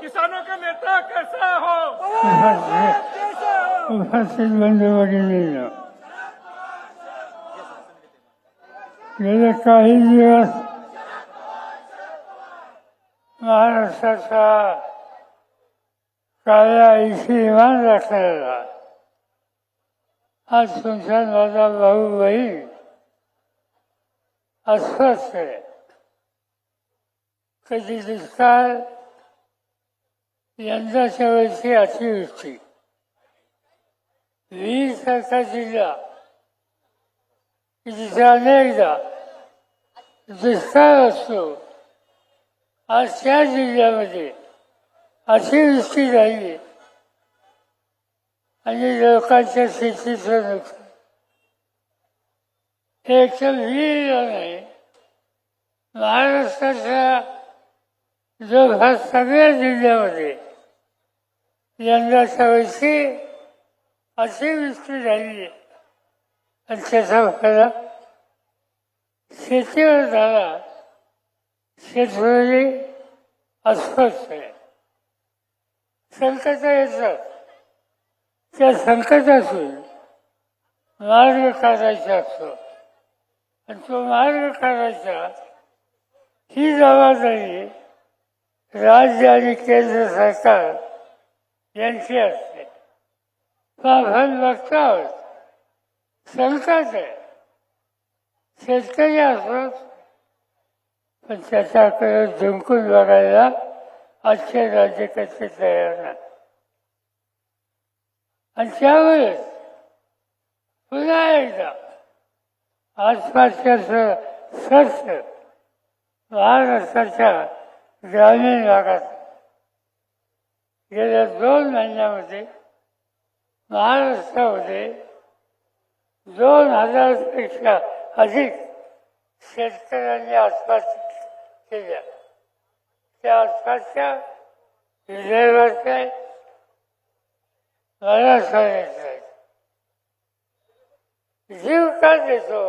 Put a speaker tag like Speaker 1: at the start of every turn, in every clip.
Speaker 1: किसानों का नेता कैसा हो?
Speaker 2: उपस्थित बंधू भगिनींनो गेले काही दिवस महाराष्ट्राचा काळ्या ऐशी इमान राखलेला आज तुमच्या माझा भाऊ बहीण अस्वस्थ आहे कधी दुष्काळ यंदाच्या वर्षी अतिवृष्टी वीस असा जिल्हा जिथे अनेकदा दुष्काळ असतो आज त्या जिल्ह्यामध्ये अतिवृष्टी झाली. आणि लोकांच्या शेतीचं नुकसान. हे एकदम तर नाही महाराष्ट्राच्या जवळपास सगळ्या जिल्ह्यामध्ये यंदाच्या वर्षी अतिवृष्टी झाली. आणि त्याचा फायदा शेतीवर झाला. शेतकरी अस्वस्थ आहे. संकट येतात त्या संकटातून मार्ग काढायचा असतो. आणि तो मार्ग काढायचा ही जबाबदारी राज्य आणि केंद्र सरकार यांची असते. आपण बघतो आहोत संकट आहे शेतकरी असोत पण त्याच्याकडे झुंकून बघायला आजचे कसे तयार नाही. आणि त्यावेळेस पुन्हा एकदा आसपासच्या स्वच्छ महाराष्ट्राच्या ग्रामीण भागात गेल्या दोन महिन्यामध्ये महाराष्ट्रामध्ये दोन हजारपेक्षा अधिक शेतकऱ्यांनी आत्महत्या केल्या. त्या आत्महत्या विदर्भातल्या मला सांगितलं जीव का देतो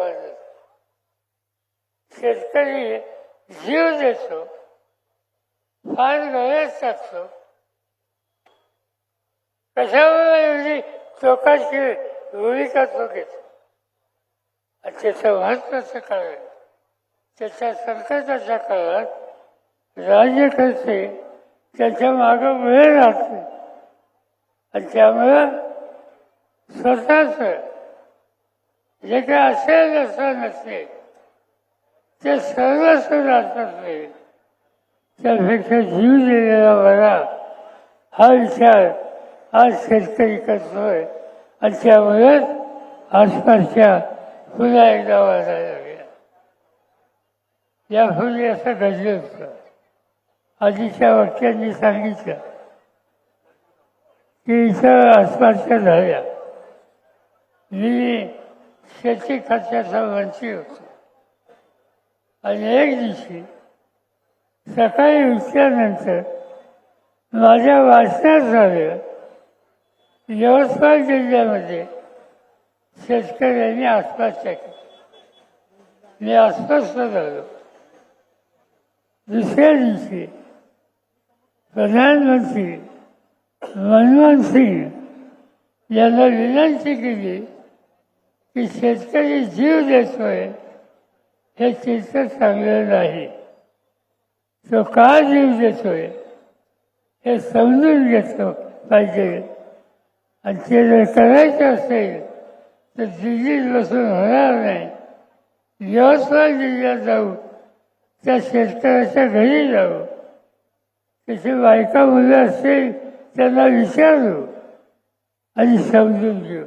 Speaker 2: शेतकरी जीव देतो. फार गरज टाकतो कशामुळे एवढी टोकाची भूमिका तो घेतो आणि त्याचं महत्वाचं कारण त्याच्या संकटाच्या काळात राज्यकर्ते त्याच्या मागं वेळ राहते आणि त्यामुळं स्वतःच जे काय असेल असं नसेल ते सर्व सुद्धा नाही त्यापेक्षा जीव दिलेला बरा. हा विचार आज शेतकरी करतोय. आणि त्यामुळेच आसपासच्या पुन्हा एकदा वाढायला लागल्या. यापूर्वी असं घडलं होतं. आधीच्या वाक्यांनी सांगितलं की इथं आसपासच्या झाल्या. मी शेती खात्याचा मंत्री होतो. आणि एक दिवशी सकाळी उठल्यानंतर माझ्या वाचण्यात झालं. यवतमाळ जिल्ह्यामध्ये शेतकऱ्यांनी आसपासच्या मी अस्वस्थ झालो. दुसऱ्या दिवशी प्रधानमंत्री मनमोहन सिंग यांना विनंती केली की शेतकरी जीव देतोय हे चित्र चांगलं नाही. तो का जीव देतोय हे समजून घेतो पाहिजे. आणि ते जर करायचं असेल तर दिल्लीत बसून होणार नाही. यवतमाळ जिल्ह्यात जाऊ त्या शेतकऱ्याच्या घरी जाऊ. त्याची बायका मुलं असतील त्यांना विचारू आणि समजून घेऊ.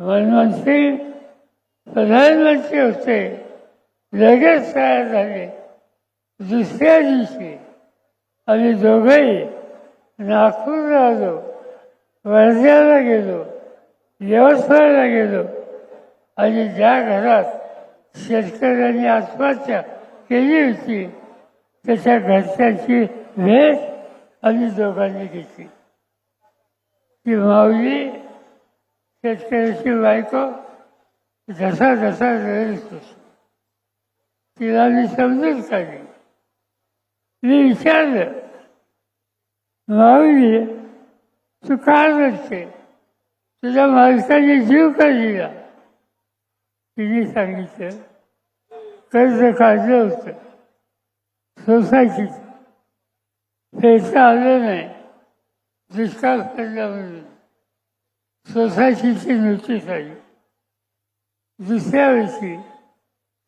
Speaker 2: मनमंत्री प्रधानमंत्री होते लगेच तयार झाले. दुसऱ्या दिवशी आम्ही दोघंही नागपूरला आलो वर्ध्याला गेलो यवतमाळला गेलो. आणि ज्या घरात शेतकऱ्यांनी आत्महत्या केली होती त्याच्या घरच्यांची भेट आम्ही दोघांनी घेतली. ती माऊली शेतकऱ्याची बायको जसा जसा वेळ तिला मी समजून काढली. मी विचारलं माऊली तू काय रडते? तुझ्या मालकाने जीव का दिला? तिने सांगितलं? कर्ज काढलं होतं. सोसायटीचं फेरता आलं नाही. दुष्काळ पडला म्हणून. सोसायटीची नोटीस आली. दुसऱ्या वर्षी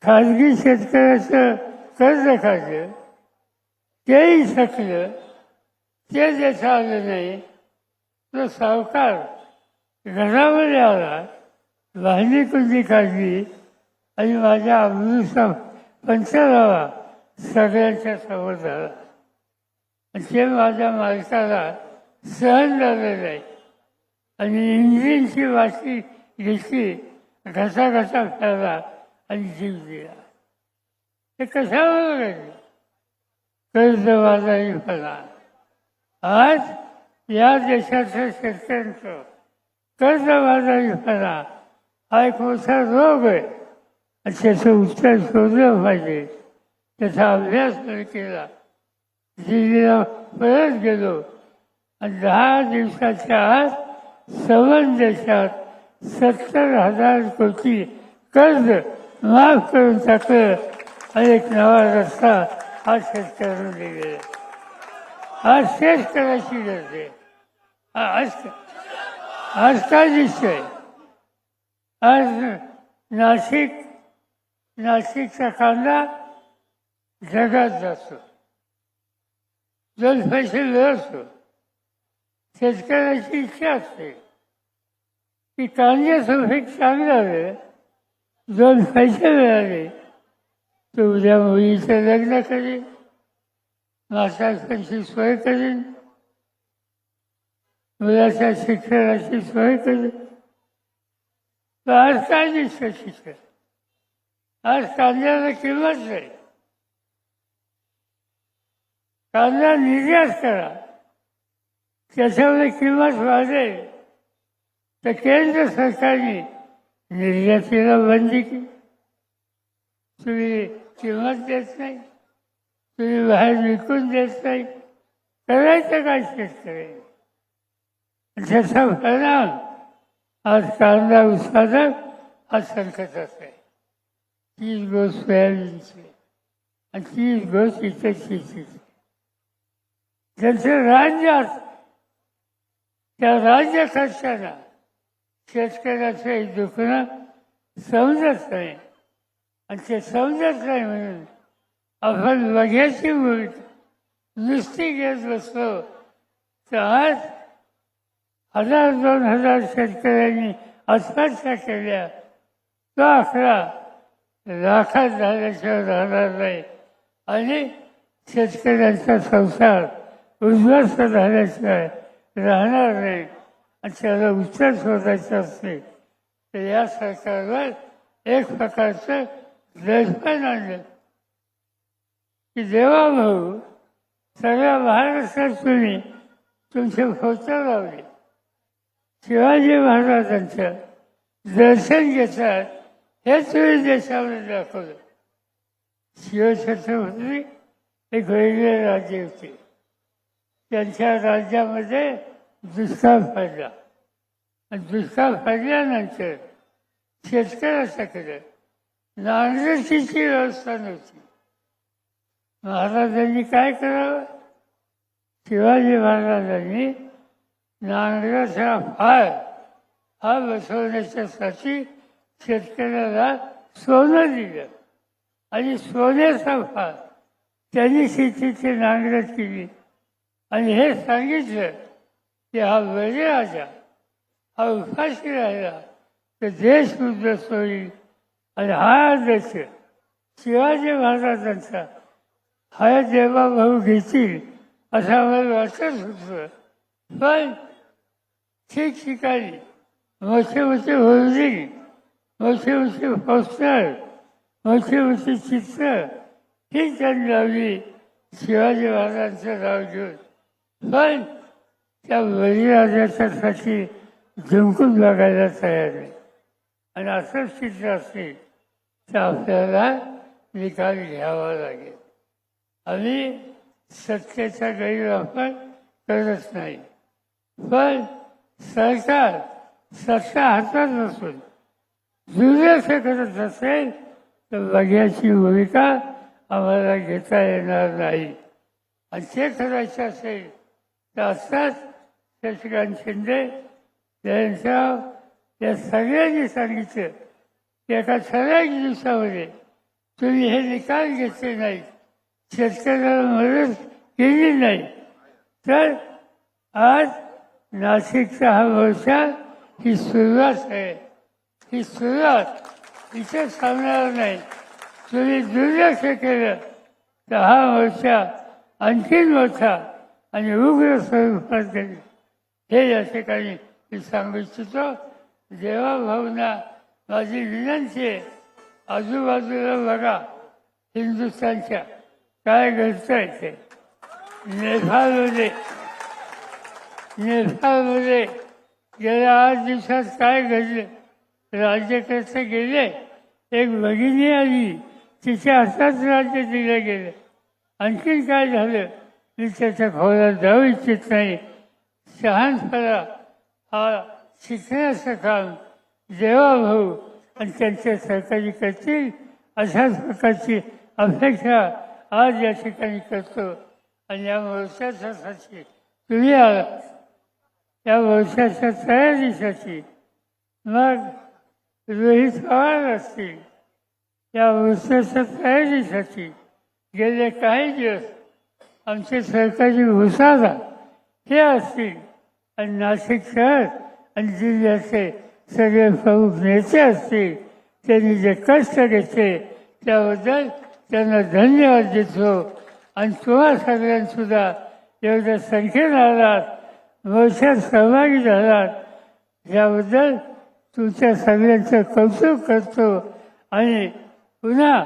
Speaker 2: खाजगी शेतकऱ्याचं कर्ज काढलं. तेही शकलं ते देता आलं नाही तो सावकार घरामध्ये आला वाहिनी कुंडी काढली आणि माझ्या अमृता पंचरावा सगळ्यांच्या समोर झाला. ते माझ्या मालकाला सहन झालं नाही. आणि इंजिनची वाशी घेतली घसा घसा आणि जीव दिला. हे कशावर घडलं झाला आज या देशाच्या शेतकऱ्यांचं कर्जबाजारीपणा हा एक मोठा रोग आहे. आणि त्याचं उत्तर शोधलं पाहिजे. त्याचा अभ्यास केला दिल्लीला परत गेलो आणि दहा दिवसाच्या आत सवन देशात सत्तर हजार कोटी कर्ज माफ करून टाकलं आणि एक नवा रस्ता हा शेतकऱ्यांना दिलेला हा शेतकऱ्याची गरज आहे आ- आज आज काय दिसतंय आज नाशिक नाशिकचा कांदा जगात जातो। दोन पैसे मिळवतो शेतकऱ्याची इच्छा असते। की कांद्याचं पीक चांगलं आलं दोन पैसे मिळाले तू उद्या मुलीचं लग्न करेन. मासाची सोय करेन. मुलाच्या शिक्षणाची सोय करेन. आज काय दिसतं शिक्षण. आज कांद्याला किंमत नाही. कांदा निर्यात करा. त्याच्यामध्ये किंमत वाढेल. तर केंद्र सरकारने निर्यातीला बंदी केली. तुम्ही किंमत देत नाही तुम्ही बाहेर विकून देत नाही करायचं काय शेतकरी? त्याचा परिणाम आज कांदा उत्पादक हा संकटात आहे तीच गोष्ट सोयाबीनची आणि तीच गोष्ट इतर शेतीची. ज्यांचं राज्य असतं त्या राज्य खर्चाला शेतकऱ्याचं दुखणं समजत नाही. आणि ते समजत नाही म्हणून. आपण लगेची मिळत नुसती घेत बसलो तर आज हजार दोन हजार शेतकऱ्यांनी आत्महत्या केल्या. तो आकडा लाखात झाल्याशिवाय राहणार नाही. आणि शेतकऱ्यांचा संसार उद्ध्वस्त झाल्याशिवाय राहणार नाही. आणि त्याला उत्तर शोधायचं असते. तर या सरकारवर एक प्रकारचं दडपण की देवा भाऊ सगळ्या महाराष्ट्रात तुम्ही तुमचे फोटो लावले. शिवाजी महाराजांचं दर्शन घेतात हे तुम्ही देशामध्ये दाखवलं. शिवछत्रपती एक वेगळे राज्य होते. त्यांच्या राज्यामध्ये दुष्काळ पडला. आणि दुष्काळ पडल्यानंतर शेतकऱ्याच्याकडे नांगरतीची व्यवस्था नव्हती. महाराजांनी काय करावं? शिवाजी महाराजांनी नांगराचा फाळ हा बसवण्याच्यासाठी शेतकऱ्याला सोनं दिलं. आणि सोन्याचा फाळ त्यांनी शेतीची नांगरट केली. आणि हे सांगितलं की हा बळीराजा हा उपाशी राहिला तर देश उद्ध्वस्त होईल. आणि हा देश शिवाजी महाराजांचा हा देवा भाऊ घेतील असं आम्हाला वाटत होतं. पण ठिकठिकाणी मोठे मोठे होल्डिंग मोठे मोठे पोस्टर मोठी मोठी चित्र ही त्यांनी लावली शिवाजी महाराजांचं नाव घेऊन. पण त्या बळीराजाच्यासाठी झुंकून बघायला तयार आहे. आणि असंच चित्र असेल तर आपल्याला निकाल घ्यावा लागेल. आम्ही सत्तेचा गैरवापर करत नाही. पण सरकार सत्ता हातात नसून दुर्लक्ष करत असेल तर बघ्याची भूमिका आम्हाला घेता येणार नाही. आणि ते करायचं असेल तर असतात शशिकांत शिंदे जयंतराव या सगळ्यांनी सांगितलं की एका ठराविक दिवसामध्ये तुम्ही हे निकाल घेतले नाहीत. शेतकऱ्याला मदत केली नाही. तर आज नाशिकचा हा मोर्चा ही सुरुवात आहे. ही सुरुवात इथे थांबणार नाही. तुम्ही दुर्लक्ष केलं तर हा मोर्चा आणखीन मोठा आणि उग्र स्वरूपात हे या ठिकाणी मी सांगू इच्छितो. देवा भावना माझी विनंती आहे आजूबाजूला बघा हिंदुस्थानच्या काय घडतंय ते. नेपाळमध्ये नेपाळमध्ये गेल्या आठ दिवसात काय घडलं? राज्यकर्ते गेले एक भगिनी आली तिच्या हातात राज्य दिलं गेलं. आणखीन काय झालं? मी त्याच्या खोला जाऊ इच्छित नाही. शहानपणा हा शिकण्याचं काम देवाभाऊ आणि त्यांचे सहकारी करतील अशाच प्रकारची अपेक्षा आज या ठिकाणी करतो. आणि या वर्षाच्यासाठी तुम्ही आलात या वर्षाच्या तयारीसाठी मग रोहित पवार असतील. या वर्षाच्या तयारीसाठी गेले काही दिवस आमचे सरकारी भुसारा हे असतील. आणि नाशिक शहर आणि जिल्ह्याचे सगळे प्रमुख नेते असतील त्यांनी जे कष्ट घेतले त्याबद्दल त्यांना धन्यवाद देतो. आणि तुम्हा सगळ्यांसुद्धा एवढ्या संख्येनं आलात मोर्चात सहभागी झालात याबद्दल तुमच्या सगळ्यांचं कौतुक करतो. आणि पुन्हा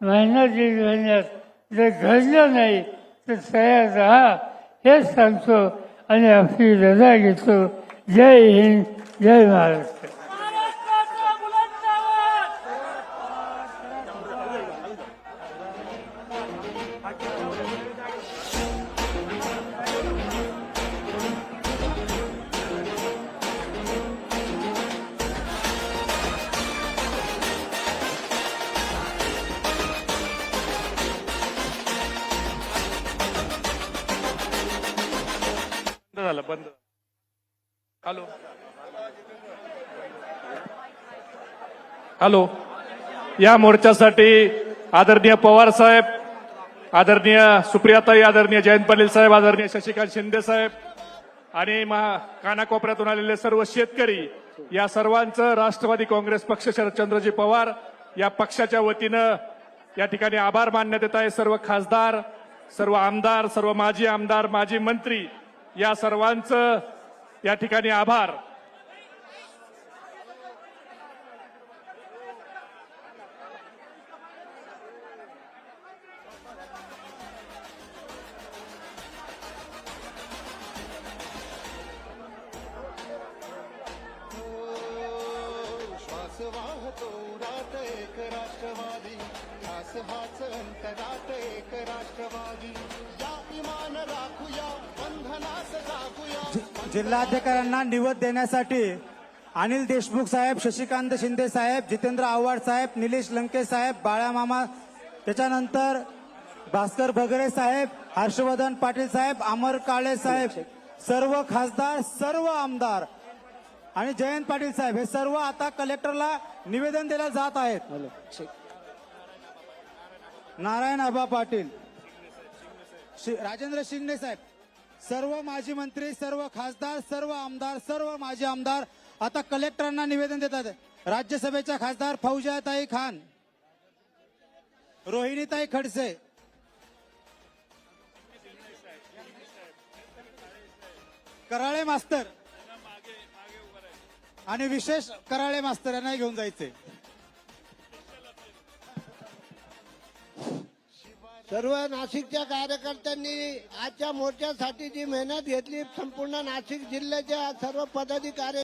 Speaker 2: महिना दीड महिन्यात जर घडलं नाही तर तयार राहा हेच सांगतो आणि आपली रजा घेतो. जय हिंद जय महाराष्ट्र
Speaker 3: हॅलो हॅलो या मोर्चासाठी आदरणीय पवार साहेब आदरणीय सुप्रियाताई आदरणीय जयंत पाटील साहेब आदरणीय शशिकांत शिंदे साहेब आणि महा कानाकोपऱ्यातून आलेले सर्व शेतकरी या सर्वांचं राष्ट्रवादी काँग्रेस पक्ष शरदचंद्रजी पवार या पक्षाच्या वतीनं या ठिकाणी आभार मानण्यात येत आहे. सर्व खासदार सर्व आमदार सर्व माजी आमदार माजी मंत्री या सर्वांचं या आभार.
Speaker 4: एक राष्ट्रवादी एक राष्ट्रवादी या इमान राखूया बंधनास जागूया.
Speaker 5: जिल्हाधिकाऱ्यांना निवड देण्यासाठी अनिल देशमुख साहेब शशिकांत शिंदे साहेब जितेंद्र आव्हाड साहेब निलेश लंके साहेब बाळामामा त्याच्यानंतर भास्कर भगरे साहेब हर्षवर्धन पाटील साहेब अमर काळे साहेब सर्व खासदार सर्व आमदार आणि जयंत पाटील साहेब हे सर्व आता कलेक्टरला निवेदन दिल्या जात आहेत. नारायण आबा पाटील शि- राजेंद्र शिंगणे साहेब. सर्व माजी मंत्री सर्व खासदार सर्व आमदार सर्व माजी आमदार आता कलेक्टरांना निवेदन देतात. राज्यसभेच्या खासदार फौजाताई खान रोहिणीताई खडसे कराळे मास्तर आणि विशेष कराळे मास्तर यांना घेऊन जायचे.
Speaker 4: सर्व नाशिकच्या कार्यकर्त्यांनी आजच्या मोर्चासाठी जी मेहनत घेतली संपूर्ण नाशिक जिल्ह्याच्या सर्व पदाधिकारी